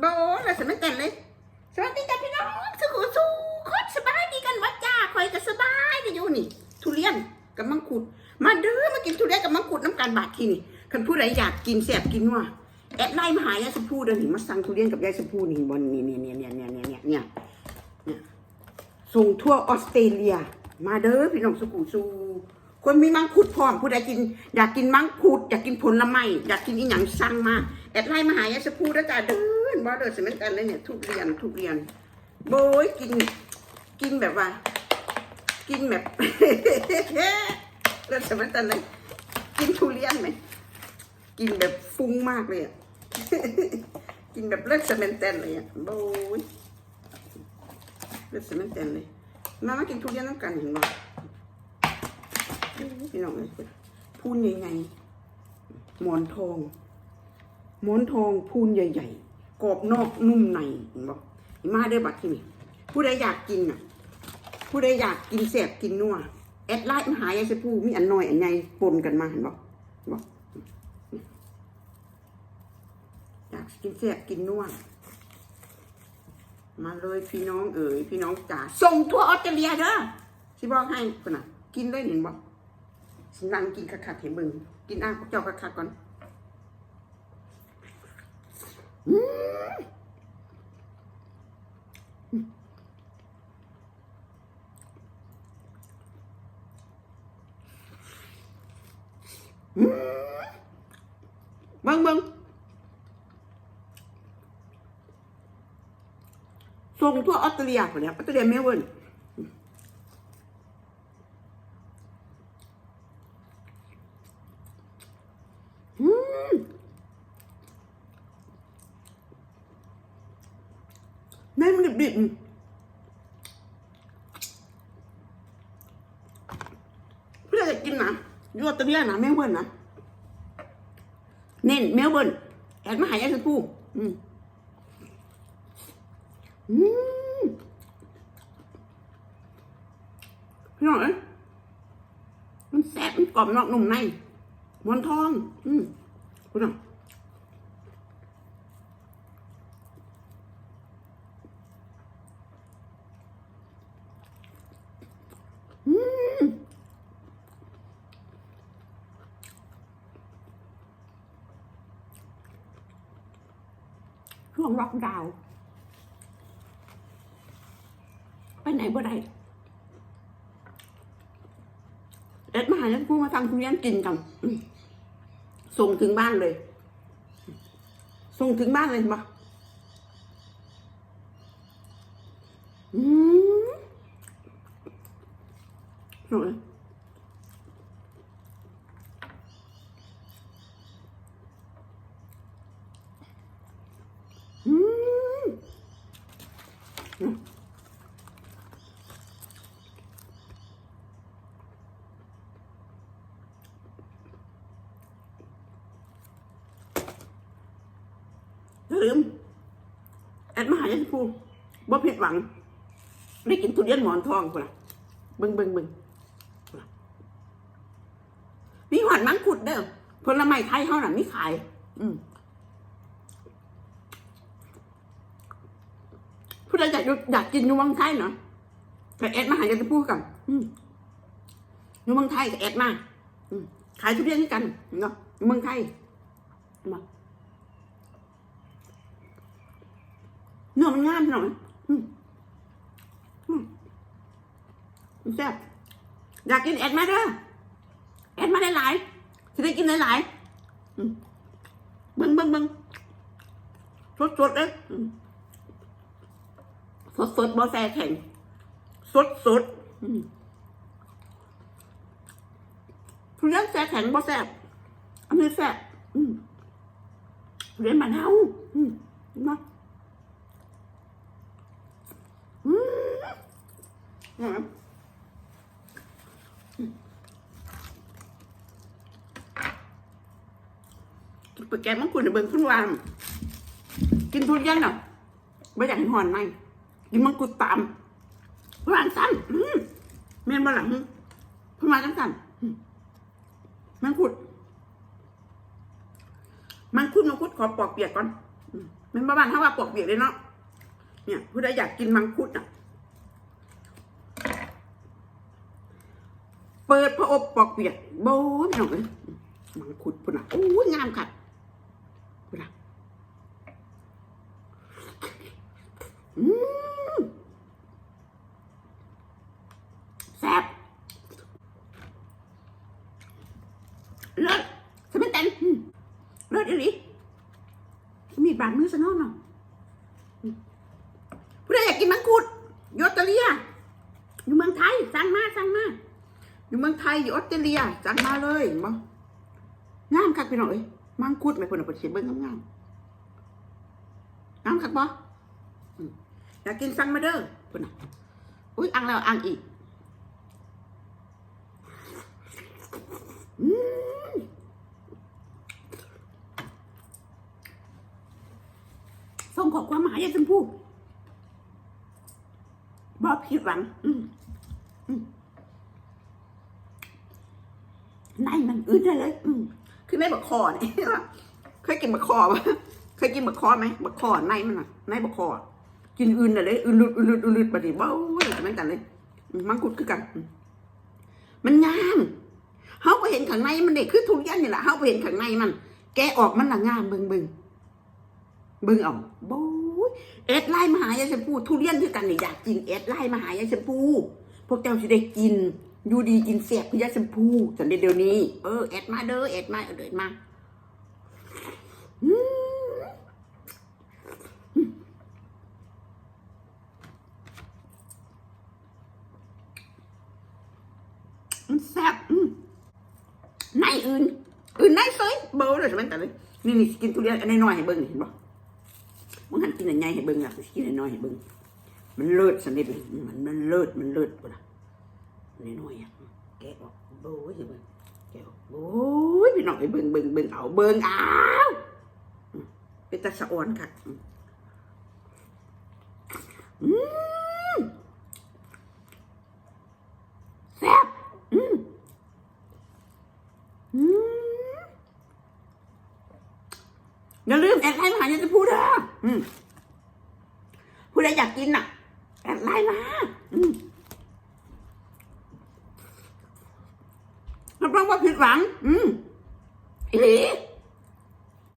โบเราสมัยกันเลย สวัสดีจ้าพี่น้องสุขสู้โคตรสบายดีกันวะจ้าคอยก็สบายดีอยู่นี่ ทุเรียนกับมังคุด มาเด้อมากินทุเรียนกับมังคุดน้ำกันบาดที่นี่คันผู้ใดอยากกินแสบกินว่าแอดไลน์มาหายายสพูเดินหนิมาสั่งทุเรียนกับยายสพูนี่บนนี่เนี่ยเนี่ยเนี่ยเนี่ยเนี่ยเนี่ยเนี่ยส่งทั่วออสเตรเลีย มาเด้อพี่น้องสุขุสูคนมีมังคุดพร้อมผู้ใดกิน อยากกินมังคุด อยากกินผลไม้อยากกินอีหยังสั่งมา แอดไลน์มาหายายสพูแล้วจ้าเด้อ บ่เด้อสมัยกันเลยเนี่ยทุเรียนทุเรียน โบยกิน กินแบบว่า กินแบบแล้วสมัยกันเลยกินทุเรียนไหมกินแบบฟุ้งมากเลยอะกินแบบเลือดสเมนเตนเลยอะโบยเลือดสเมนเตนเลยมามากินทุเรียนน้ำกันเห็นบ่พี่น้องเลยพูนใหญ่ๆหมอนทองหมอนทองพูนใหญ่ ๆ กรอบนอกนุ่มในเห็นบ่มาได้บัดที่นี่ผู้ใดอยากกินอะ ผู้ใดอยากกินแสบกินนัวแอดไลน์มาหายายสพูมีอันน้อยอันใหญ่ปนกันมาเห็นบ่เห็นบ่อยากกินแซ่บกินนัวมาเลยพี่น้องเอ๋ยพี่น้องจ๋าส่งทั่วออสเตรเลียเด้อสิบอกให้คนน่ะ กินเลยเห็นบอกสินั่งกินคักๆเห็นมึงกินอะพวกเจ้าคักๆก่อน บิ่งบิ่งส่งทั่วออสเตรเลียคนเนี้ยออสเตรเลียเมลเบิร์นอืม แม่มันดิบๆพื่จะกินนะยู่ออสเตรเลียนะเมลเบิร์นนะเน้นเมลเบิร์นแอดมาหายายสักผู้อืมอืมพี่น้องเอ้ยมันแซ่บมันกรอบนอกนุ่มในมอนทอง อืมคุณน้องอืม ช่วงล็อกดาวน์ไปไหนบ่ได้เอ็ดมาหาแล้วพูมาทำทุเรียนกินกันอืมส่งถึงบ้านเลย ส่งถึงบ้านเลยมาอืมสวยอืม อย่า ลืมแอดมาหายันพูบ่ผิดหวัง ได้กินทุเรียนหมอนทองพุ่นล่ะเบิ่งเบิ่งเบิ่งมีหวานมังคุดเด้อผลไม้ไทยเฮาน่ะมีขาย อืม ใดอยากอยากกินอยู่เมืองไทยเนาะไปแอดมาหายันพูดกันอืมอยู่เมืองไทยก็แอดมาขายทุเรียนด้วยกันเนาะเมืองไทยมาเนื้อมันงามพี่น้องอืมอืมมันแซ่บอยากกินแอดมาเด้อแอดมาหลายจะได้กินหลายๆมเบิ้งบิ้งบิ้งสดๆเลยอืม สดสดบอแซ่แข็ง สดสดๆอืมทุเรียนแซ่แข็งบ่แซ่อันนี้แซ่ทุเรียนมะนาวอืมาอืมอืมไปแกงมังคุดในเบิ่งขึ้นวางกินทุเรียนเนาะไม่อยากให้หอนไหม กินมังคุดตามวางสั้นอืมเมียนมาหลังเพิ่งมาจังสันมมังคุด มังคุดมังคุดขอปอกเปียกก่อนอืมแมันบ้านถ้าว่าปอกเปียกเลยเนาะเนี่ยผู้ใดอยากกินมังคุดอะ เปิดพระอบปอกเปียกโบ้ยพี่น้องเอ้ยมังคุดพุ่นอะโอ้ยงามค่ะพุ่นอะอืมแซ่บ เลิศสมัยแต่นอืมเลิศอีหลีมีดบาดมือซะน้องเนาะผู้ใดอยากกินมังคุดอยออสเตรเลียอยู่เมืองไทยสั่งมาสั่งมาอยู่เมืองไทยอยู่ออสเตรเลียจังมาเลยมางามคักพี่น้องเอ้ยมังคุดไหมคนเอาไปเขียเบิ้งงามงามคักบ่อืมอยากกินสั่งมาเด้อคนน่ะอุ้ยอังแล้วอังอีกอืมส่ง ขอความหมายยาชมพู่บอบผิดหวังอืมในมันอื่นได้เลย อืคือในบักคอเนี่ยเคยกินบักคอปะเคยกินบักคอไหมบักคอในมันอะในบักคอกินอื่นได้เลยอื่นลุดอื่นลุดอื่นลุดบัดนี้ว้าวเหมือนกันเลยมังคุดคือกัน มันงามเฮาไปเห็นข้างในมันเด็กคือทุเรียนนี่แหละเฮาไปเห็นข้างในมัน แกออกมันละงามเบิ่งเบิ่ง เบิ่งเอาโบ้ยเอ็ดไล่มาหายายชมพูทุเรียนคือกันเนี่ยอยากกินเอ็ดไล่มาหายายชมพูพวกเจ้าสิได้กินอยู่ดีกินเสียบคือยาชมพูสันเดียวนี้เออแอดมาเด้อแอดมาเออเดินมาอืมมันแซ่บในอื่น อื่นในเซยเบอร์เลยใช่ไหมแต่เนี่นี่กินทุเรียนอันน้อยให้เบิ้งเห็นบ่ มึงหันกินอันใหญ่ให้เบิ้งอะกินอันน้อยให้เบิ้งมันเลิศสนเดเลยมันมันเลิศมันเลิศปะนะน้อยอะแกะออกโบ้ยเบิ่งแกะออกโบ้ยพี่น้องไปเบิ่งเบิ่งเบิ่งเอาเบิ่งเอาเป็นตาสะอ่อนค่ะอืมแซ่บอืมอืม อย่าลืมแอดไลน์มาหาอย่าจะพูดเด้ออืมผู้ใดอยากกินน่ะแอดไลน์มาอืมรับรองว่าผิดหวัง อืมอีหลี